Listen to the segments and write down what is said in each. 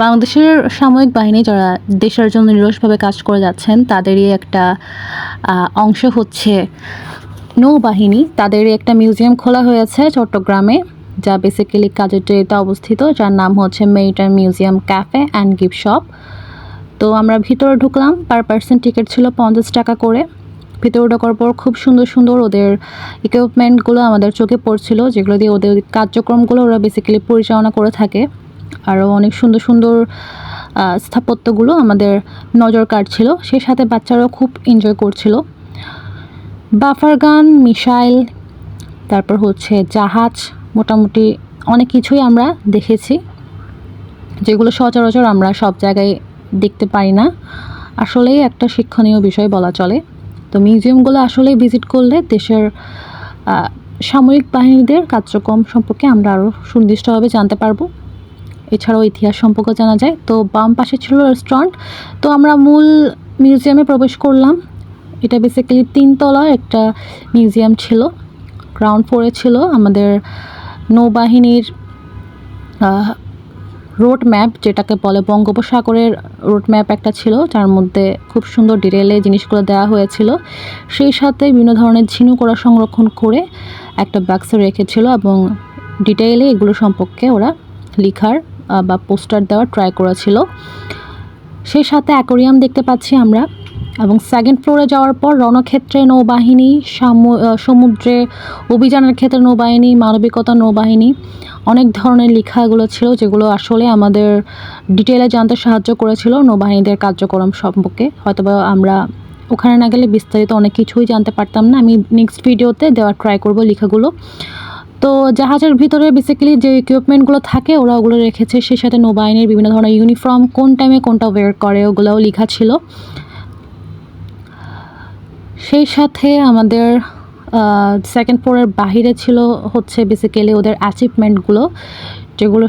বাংলাদেশের সামরিক বাহিনী যারা দেশের জন্য নিরসভাবে কাজ করে যাচ্ছেন, তাদেরই একটা অংশ হচ্ছে নৌবাহিনী। তাদেরই একটা মিউজিয়াম খোলা হয়েছে চট্টগ্রামে, যা বেসিক্যালি কাজেটিতে অবস্থিত, যার নাম হচ্ছে maritime museum cafe and gift shop. তো আমরা ভিতরে ঢুকলাম, পার পার্সন টিকিট ছিল পঞ্চাশ টাকা করে। ভিতরে ঢোকার পর খুব সুন্দর সুন্দর ওদের ইকুইপমেন্টগুলো আমাদের চোখে পড়ছিল, যেগুলো দিয়ে ওদের কার্যক্রমগুলো ওরা বেসিক্যালি পরিচালনা করে থাকে। আরও অনেক সুন্দর সুন্দর স্থাপত্যগুলো আমাদের নজর কাটছিল সেই সাথে বাচ্চারাও খুব এনজয় করছিল। বাফার গান, মিসাইল, তারপর হচ্ছে জাহাজ, মোটামুটি অনেক কিছুই আমরা দেখেছি। যেগুলো সচরাচর আমরা সব জায়গায় দেখতে পাই না। আসলেই একটা শিক্ষণীয় বিষয় বলা চলে। তো মিউজিয়ামগুলো আসলেই ভিজিট করলে দেশের সামরিক বাহিনীদের কার্যক্রম সম্পর্কে আমরা আরও সুনির্দিষ্টভাবে জানতে পারব। এছাড়াও ইতিহাস সম্পর্কে জানা যায়। তো বাম পাশে ছিল রেস্টুরেন্ট তো আমরা মূল মিউজিয়ামে প্রবেশ করলাম। এটা বেসিক্যালি তিনতলা একটা মিউজিয়াম ছিল। গ্রাউন্ড ফ্লোরে ছিল আমাদের নৌবাহিনীর রোড ম্যাপ যেটাকে বলে বঙ্গোপসাগরের রোড ম্যাপ একটা ছিল, যার মধ্যে খুব সুন্দর ডিটেলে জিনিসগুলো দেওয়া হয়েছিল। সেই সাথে বিভিন্ন ধরনের ঝিনুক ওরা সংরক্ষণ করে একটা বাক্সে রেখেছিল এবং ডিটেইলে এগুলো সম্পর্কে ওরা লিখার বা পোস্টার দেওয়ার ট্রাই করেছিল। সেই সাথে অ্যাকোরিয়াম দেখতে পাচ্ছি আমরা এবং সেকেন্ড ফ্লোরে যাওয়ার পর রণক্ষেত্রে নৌবাহিনী, সামু- সমুদ্রে অভিযানের ক্ষেত্রে নৌবাহিনী, মানবিকতা নৌবাহিনী, অনেক ধরনের লেখাগুলো ছিল যেগুলো আসলে আমাদের ডিটেলে জানতে সাহায্য করেছিল নৌবাহিনীদের কার্যক্রম সম্পর্কে। হয়তোবা আমরা ওখানে না গেলে বিস্তারিত অনেক কিছুই জানতে পারতাম না। আমি নেক্সট ভিডিওতে দেওয়ার ট্রাই করব লেখাগুলো। তো জাহাজের ভিতরে বেসিক্যালি যে ইকুইপমেন্টগুলো থাকে, ওরা ওগুলো রেখেছে। সেই সাথে নৌবাহিনীর বিভিন্ন ধরনের ইউনিফর্ম কোন টাইমে কোনটা ওয়্যার করে, ওগুলোও লেখা ছিল। সেই সাথে আমাদের সেকেন্ড ফ্লোরের বাহিরে ছিল হচ্ছে বেসিক্যালি ওদের অ্যাচিভমেন্টগুলো যেগুলো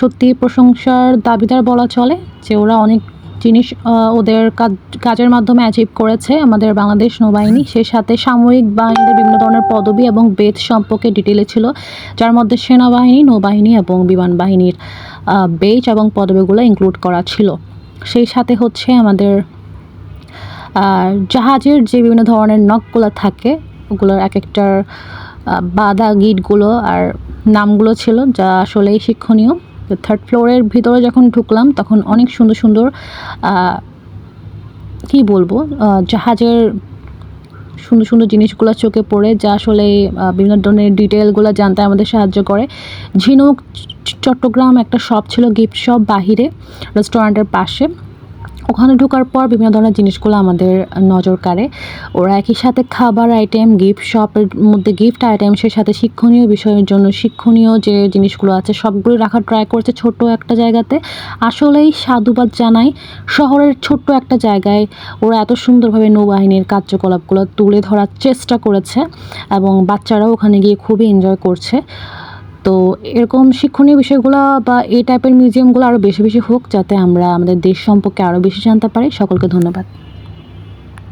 সত্যি প্রশংসার দাবিদার বলা চলে, যে ওরা অনেক জিনিস ওদের কাজ- কাজের মাধ্যমে অ্যাচিভ করেছে আমাদের বাংলাদেশ নৌবাহিনী। সেই সাথে সামরিক বাহিনীর বিভিন্ন ধরনের পদবি এবং বেদ সম্পর্কে ডিটেলে ছিল যার মধ্যে সেনাবাহিনী নৌবাহিনী এবং বিমান বাহিনীর বেজ এবং পদবিগুলো ইনক্লুড করা ছিল। সেই সাথে হচ্ছে আমাদের জাহাজের যে বিভিন্ন ধরনের নখগুলো থাকে ওগুলোর এক একটার বাধা গিটগুলো আর নামগুলো ছিল যা আসলেই শিক্ষণীয়। থার্ড ফ্লোরের ভিতরে যখন ঢুকলাম, তখন অনেক সুন্দর সুন্দর কি বলব জাহাজের সুন্দর সুন্দর জিনিসগুলো চোখে পড়ে, যা আসলে বিভিন্ন ধরনের ডিটেলগুলো জানতে আমাদের সাহায্য করে। ঝিনুক চট্টগ্রাম একটা শপ ছিল গিফট শপ বাহিরে রেস্টুরেন্টের পাশে। ওখানে ঢোকার পর বিভিন্ন ধরনের জিনিসগুলো আমাদের নজর কাড়ে। ওরা একই সাথে খাবার আইটেম গিফট শপের মধ্যে গিফট আইটেম সেই সাথে শিক্ষণীয় বিষয়ের জন্য শিক্ষণীয় যে জিনিসগুলো আছে, সবগুলো রাখার ট্রাই করছে ছোট্ট একটা জায়গাতে। আসলেই সাধুবাদ জানাই, শহরের ছোট্ট একটা জায়গায় ওরা এত সুন্দরভাবে নৌবাহিনীর কার্যকলাপগুলো তুলে ধরার চেষ্টা করেছে এবং বাচ্চারাও ওখানে গিয়ে খুবই এনজয় করছে। তো এরকম শিক্ষণীয় বিষয়গুলো বা এই টাইপের মিউজিয়ামগুলো আরও বেশি বেশি হোক যাতে আমরা আমাদের দেশ সম্পর্কে আরও বেশি জানতে পারি। সকলকে ধন্যবাদ।